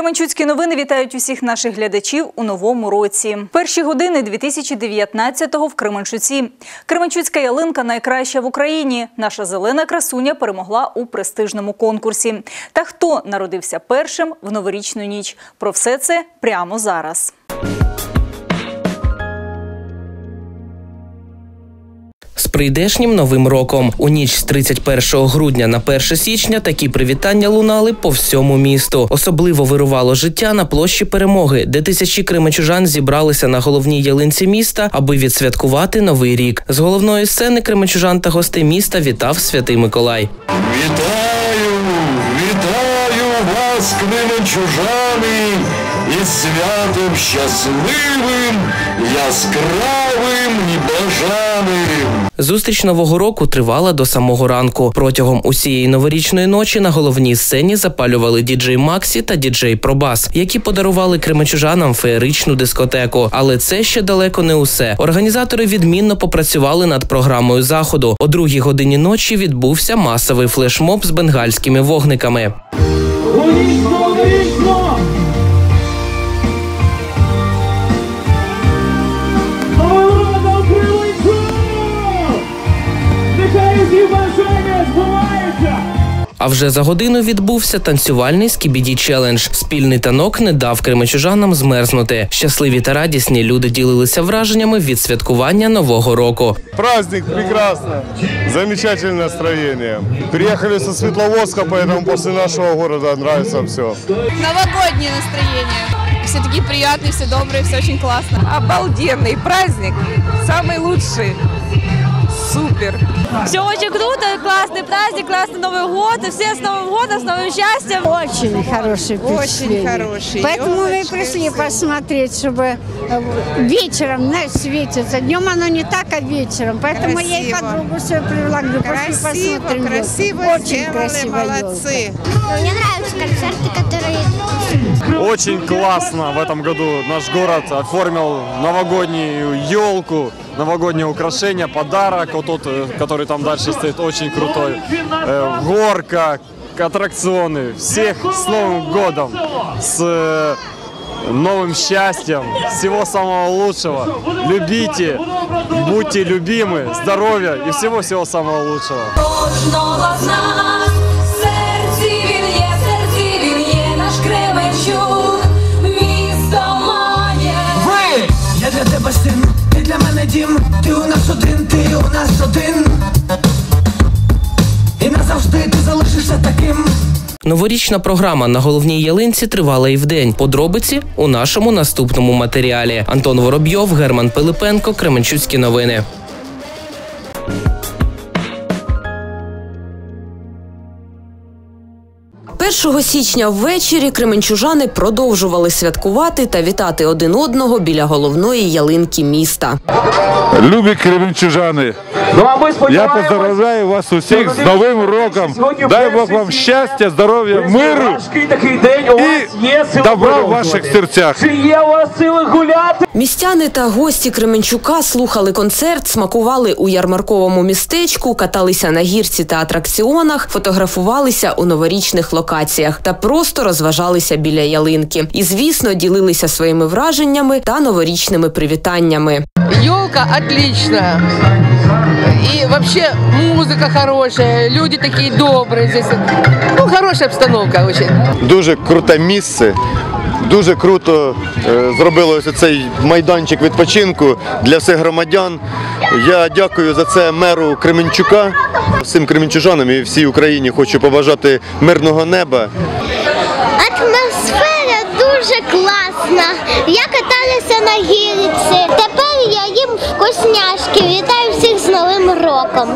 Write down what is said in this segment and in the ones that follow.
Кременчуцькі новини вітають усіх наших глядачів у новому році. Перші години 2019-го в Кременчуці. Кременчуцька ялинка найкраща в Україні. Наша зелена красуня перемогла у престижному конкурсі. Та хто народився першим в новорічну ніч? Про все це прямо зараз. Прийдешнім новим роком у ніч з 31 грудня на 1 січня такі привітання лунали по всьому місту. Особливо вирувало життя на площі перемоги, де тисячі кременчужан зібралися на головній ялинці міста, аби відсвяткувати новий рік. З головної сцени кременчужан та гостей міста вітав святий Миколай. Вітаю, вітаю вас, кременчужани, із святом щасливим, яскравим і бажаним. Зустріч нового року тривала до самого ранку. Протягом усієї новорічної ночі на головній сцені запалювали діджей Максі та діджей Пробас, які подарували кременчужанам феєричну дискотеку. Але це ще далеко не усе. Організатори відмінно попрацювали над програмою заходу. О другій годині ночі відбувся масовий флешмоб з бенгальськими вогниками. А вже за годину відбувся танцювальний скібіді челендж. Спільний танок не дав кременчужанам змерзнути. Щасливі та радісні люди ділилися враженнями від святкування нового року. Праздник прекрасно. Замечательное настроение. Приехали со Светловодска, поэтому после нашего города нравится все. новогоднее настроение. Все такие приятные, все добрые, все очень классно. Обалденный праздник, самый лучший. Супер. Все очень круто, классный праздник, классный Новый год. И все с Новым годом, с новым счастьем. Очень хороший Очень хороший. Поэтому мы пришли посмотреть, чтобы э, вечером, знаешь, светится. Днем оно не так, а вечером. Поэтому я и Красиво. подругу все привела. Говорю, Красиво, посмотрим. ёлку». красиво Очень сделали, красивая ёлка. молодцы. Мне нравятся концерты, которые Очень классно в этом году наш город оформил новогоднюю елку, новогоднее украшение, подарок, вот тот, э, который там дальше стоит, очень крутой. Э, горка, аттракционы. Всех с Новым годом, с э, новым счастьем, всего самого лучшего. Любите, будьте любимы, здоровья и всего-всего самого лучшего. Кожного з нас в серці він є, в серці він є, наш Кременчук, місто має. Ви! Я для тебе син, ти для мене дім, ти у нас один, ти у нас один. І назавжди ти залишишся таким. Новорічна програма на головній ялинці тривала і вдень. Подробиці у нашому наступному матеріалі. Антон Воробйов, Герман Пилипенко, Кременчуцькі новини. 1 січня ввечері кременчужани продовжували святкувати та вітати один одного біля головної ялинки міста. Любі кременчужани, Ну а ми я поздравляю вас усіх з Новим роком. Дай Бог вам щастя, здоров'я, миру важкий такий день і добра в ваших серцях. Чи є у вас сили гуляти? Містяни та гості Кременчука слухали концерт, смакували у ярмарковому містечку, каталися на гірці та атракціонах, фотографувалися у новорічних локаціях та просто розважалися біля ялинки. І, звісно, ділилися своїми враженнями та новорічними привітаннями. Йолка отлична. И вообще музыка хорошая, люди такие добрые здесь. Ну, хорошая обстановка очень. Дуже круте місце. Дуже круто е, зробили ось цей майданчик відпочинку для всіх громадян. Я дякую за це меру Кременчука. Всім кременчужанам і всій Україні хочу побажати мирного неба. атмосфера дуже класна. Я каталася на гірці. Тепер я їм вкусняшки. Вітаю Новим роком.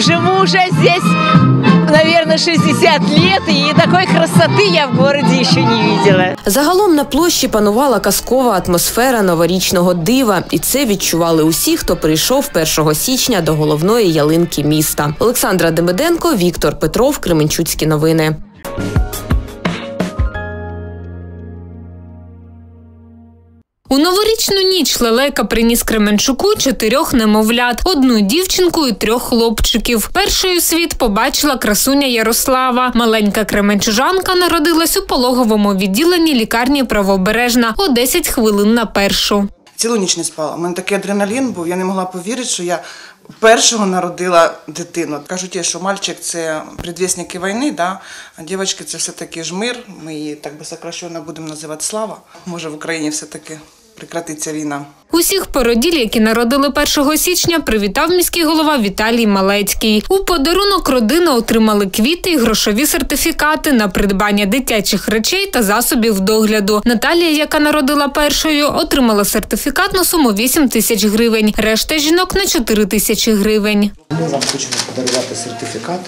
Живу уже здесь, наверное, 60 лет, и такой красоты я в городе еще не видела. Загалом на площі панувала казкова атмосфера новорічного дива, і це відчували усі, хто прийшов 1 січня до головної ялинки міста. Олександра Демиденко, Віктор Петров, Кременчуцькі новини. У новорічну ніч лелека приніс Кременчуку чотирьох немовлят, одну дівчинку і трьох хлопчиків. Першою світ побачила красуня Ярослава. Маленька кременчужанка народилась у пологовому відділенні лікарні Правобережна о 10 хвилин на першу. Цілу ніч не спала. У мене такий адреналін був, я не могла повірити, що я першого народила дитину. Кажуть, що мальчик це предвісники війни, да? а дівчатки це все-таки ж мир. Ми її так би сокращено будемо називати слава. Може в Україні все-таки прекратиться війна. Усіх породіль, які народили 1 січня, привітав міський голова Віталій Малецький. У подарунок родина отримали квіти і грошові сертифікати на придбання дитячих речей та засобів догляду. Наталія, яка народила першою, отримала сертифікат на суму 8 тисяч гривень. Решта жінок на 4 тисячі гривень. Ми вам хочемо подарувати сертифікат.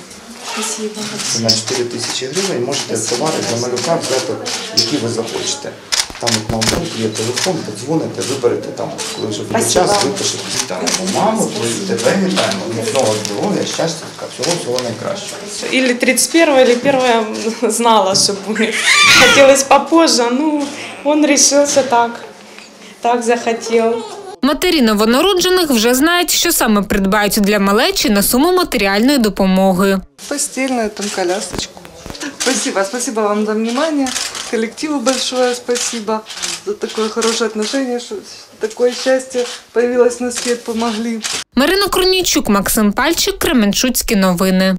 Це на 4 тисячі гривень. Можете товари для малюка взяти, які ви захочете. Там от на є телефон, подзвоните, виберете там, коли вже буде час, випишете. Вітаємо маму, твою тебе вітаємо, міцного здоров'я, щастя, всього всього найкращого. Или 31 или 1 знала, что будет. Хотелось попозже, ну, он решился так. Так захотел. Матері новонароджених вже знають, що саме придбають для малечі на суму матеріальної допомоги. Постельную, там колясочку. Спасибо, спасибо вам за внимание. Коллективу большое спасибо за такое хорошее отношение, что такое счастье появилось на свет, помогли. Марина Корнійчук, Максим Пальчик, Кременчуцькі новини.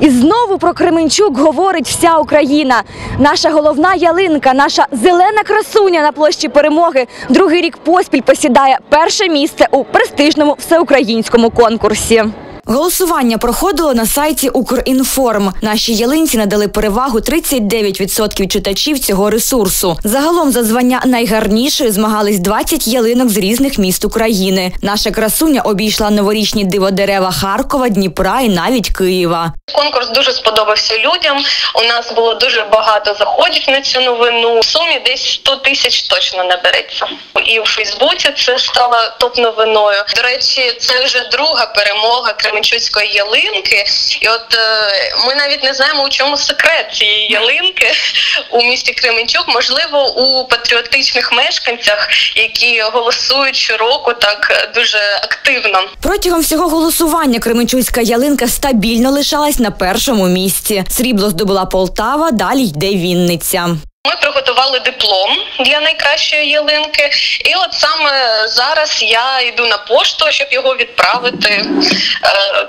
І знову про Кременчук говорить вся Україна. Наша головна ялинка, наша зелена красуня на площі перемоги другий рік поспіль посідає перше місце у престижному всеукраїнському конкурсі. Голосування проходило на сайті Укрінформ. Нашій ялинці надали перевагу 39% читачів цього ресурсу. Загалом за звання найгарнішої змагались 20 ялинок з різних міст України. Наша красуня обійшла новорічні диводерева Харкова, Дніпра і навіть Києва. Конкурс дуже сподобався людям. У нас було дуже багато заходів на цю новину. В сумі десь 100 тисяч точно набереться. І в Фейсбуці це стало топ-новиною. До речі, це вже друга перемога Кременчуцької ялинки. І от е, ми навіть не знаємо, у чому секрет цієї ялинки у місті Кременчук. Можливо, у патріотичних мешканцях, які голосують щороку так дуже активно. Протягом всього голосування Кременчуцька ялинка стабільно лишалась на першому місці. Срібло здобула Полтава, далі йде Вінниця. Ми приготували диплом для найкращої ялинки, і от саме зараз я йду на пошту, щоб його відправити е,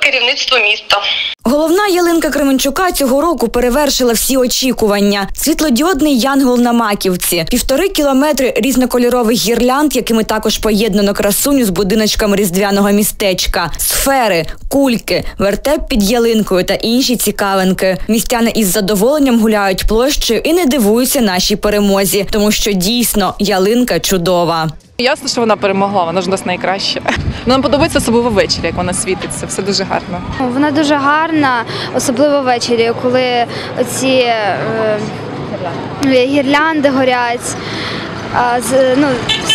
керівництву міста. Головна ялинка Кременчука цього року перевершила всі очікування. Світлодіодний янгол на маківці, півтори кілометри різнокольорових гірлянд, якими також поєднано красуню з будиночками різдвяного містечка, сфери, кульки, вертеп під ялинкою та інші цікавинки. Містяни із задоволенням гуляють площею і не дивуються нашій перемозі, тому що дійсно ялинка чудова. Ясно, що вона перемогла, вона ж у нас найкраща. Нам подобається особливо ввечері, як вона світиться. Все дуже гарно. Вона дуже гарна, особливо ввечері, коли оці е, гірлянди горять. А, з- ну,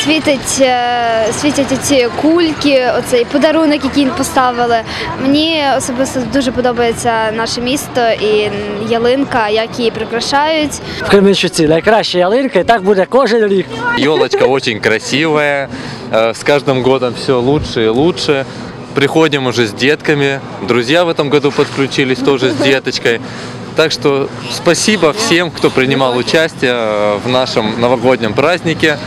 світить, е, світять ці кульки, оцей подарунок, який поставили. Мені особисто дуже подобається наше місто і ялинка, як її прикрашають. В Кременчуці найкраща ялинка, і так буде кожен рік. Елочка очень красивая, э, с каждым годом все лучше и лучше. Приходим уже с детками, друзья в этом году подключились тоже с деточкой. Так что спасибо всем, кто принимал участие э, в нашем новогоднем празднике.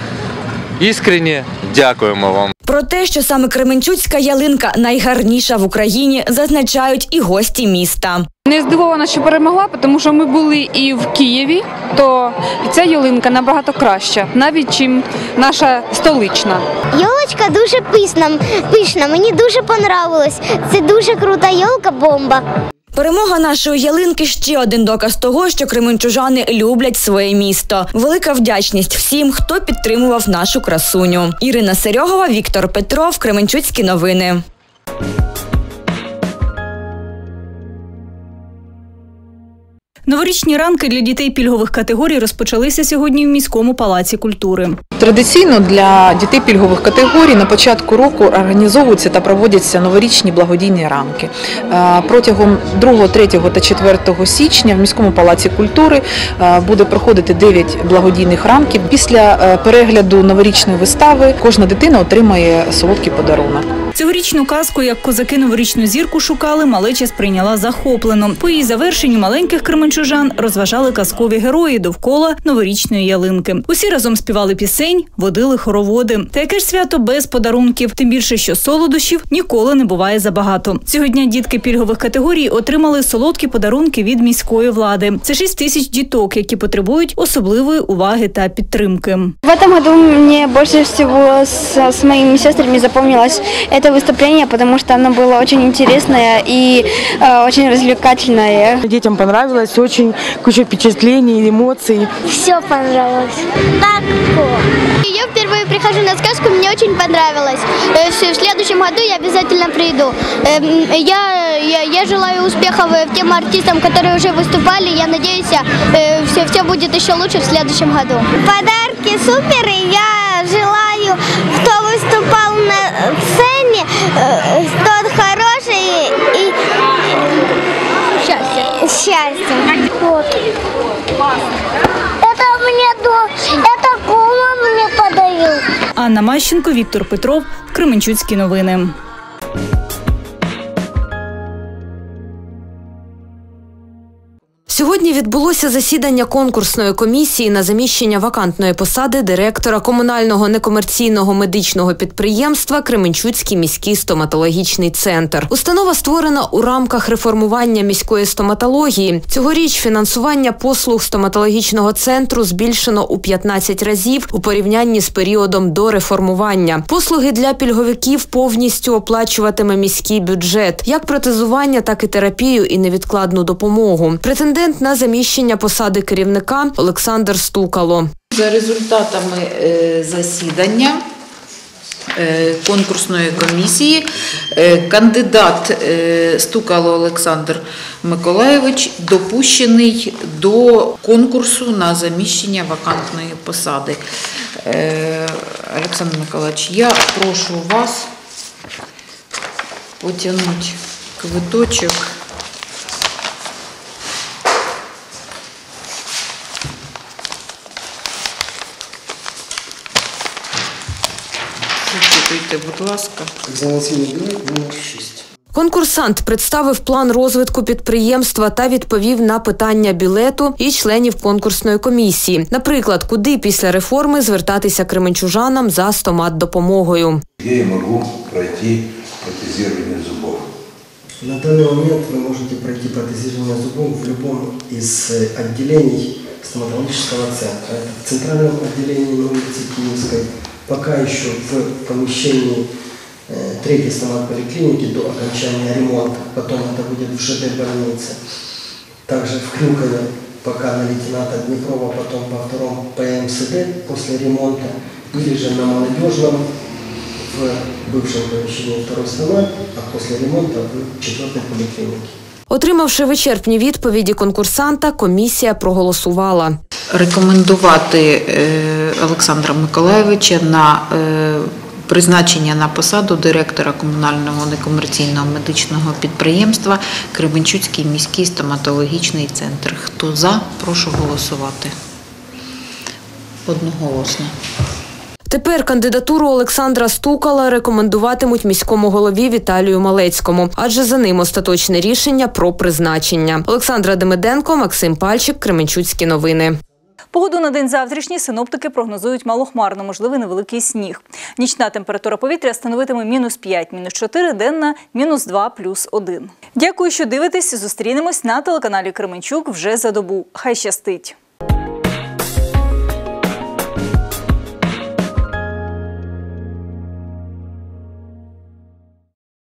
Искренне дякуємо вам. Про те, що саме Кременчуцька ялинка найгарніша в Україні, зазначають і гості міста. Не здивована, що перемогла, тому що ми були і в Києві, то ця ялинка набагато краща, навіть чим наша столична. Йолочка дуже писна, пишна, мені дуже понравилось. Це дуже крута йолка бомба. Перемога нашої ялинки ще один доказ того, що кременчужани люблять своє місто. Велика вдячність всім, хто підтримував нашу красуню. Ірина Серьогова, Віктор Петров, Кременчуцькі новини. Новорічні ранки для дітей пільгових категорій розпочалися сьогодні в міському палаці культури. Традиційно для дітей пільгових категорій на початку року організовуються та проводяться новорічні благодійні ранки. Е, Протягом 2, 3 та 4 січня в міському палаці культури е, буде проходити 9 благодійних ранків. Після е, перегляду новорічної вистави кожна дитина отримає солодкий подарунок. Цьогорічну казку, як козаки новорічну зірку шукали, малеча сприйняла захоплено. По її завершенню маленьких кременчужан розважали казкові герої довкола новорічної ялинки. Усі разом співали пісень, водили хороводи. Та яке ж свято без подарунків? Тим більше, що солодощів ніколи не буває забагато. Цього дня дітки пільгових категорій отримали солодкі подарунки від міської влади. Це 6 тисяч діток, які потребують особливої уваги та підтримки. В этом году мне больше всего с, с моими сестрами запомнилось это выступление, потому что оно было очень интересное и э, очень развлекательное. Детям понравилось, очень куча впечатлений, эмоций. Все понравилось. Так Я впервые прихожу на сказку, мне очень понравилось. Э, В следующем году я обязательно приду. Эм, Я, я, я желаю успехов э, тем артистам, которые уже выступали. Я надеюсь, все, все будет еще лучше в следующем году. Подарки супер, и я желаю, кто выступал на сцене, э, тот хороший и счастье. Счастье. Вот. Это мне до, это Кома мне подарил. Анна Мащенко, Віктор Петров, Кременчуцькі новини. Сьогодні відбулося засідання конкурсної комісії на заміщення вакантної посади директора комунального некомерційного медичного підприємства Кременчуцький міський стоматологічний центр. Установа створена у рамках реформування міської стоматології. Цьогоріч фінансування послуг стоматологічного центру збільшено у 15 разів у порівнянні з періодом до реформування. Послуги для пільговиків повністю оплачуватиме міський бюджет, як протезування, так і терапію і невідкладну допомогу. Претендент на заміщення посади керівника Олександр Стукало. За результатами е, засідання е, конкурсної комісії е, кандидат Стукало Олександр Миколаєвич допущений до конкурсу на заміщення вакантної посади. Олександр Миколаївич, я прошу вас потягнути квиточок. Зачитуйте, будь ласка. Екзаменаційний білет номер 6. Конкурсант представив план розвитку підприємства та відповів на питання білету і членів конкурсної комісії. Наприклад, куди після реформи звертатися кременчужанам за стомат-допомогою. Где я могу пройти протезирование зубов? На данный момент вы можете пройти протезирование зубов в любом из э, отделений стоматологического центра. Это в центральном отделении на улице Киевской, пока еще в помещении э, третьей стомат-поликлиники до окончания ремонта. Потом это будет в ЖД больнице. Также в Крюкове пока на лейтенанта Днепрова, потом во втором ПМСД после ремонта. Или же на молодежном в бывшем помещении второй стомат, а после ремонта в четвертой поликлинике. Отримавши вичерпні відповіді конкурсанта, комісія проголосувала. рекомендувати е, Олександра Миколаєвича на е, призначення на посаду директора комунального некомерційного медичного підприємства Кременчуцький міський стоматологічний центр. Хто за, прошу голосувати. Одноголосно. Тепер кандидатуру Олександра Стукала рекомендуватимуть міському голові Віталію Малецькому, адже за ним остаточне рішення про призначення. Олександра Демиденко, Максим Пальчик, Кременчуцькі новини. Погоду на день завтрашній синоптики прогнозують малохмарно, можливий невеликий сніг. Нічна температура повітря становитиме мінус 5, мінус 4, денна мінус 2, плюс 1. Дякую, що дивитесь. Зустрінемось на телеканалі Кременчук вже за добу. Хай щастить!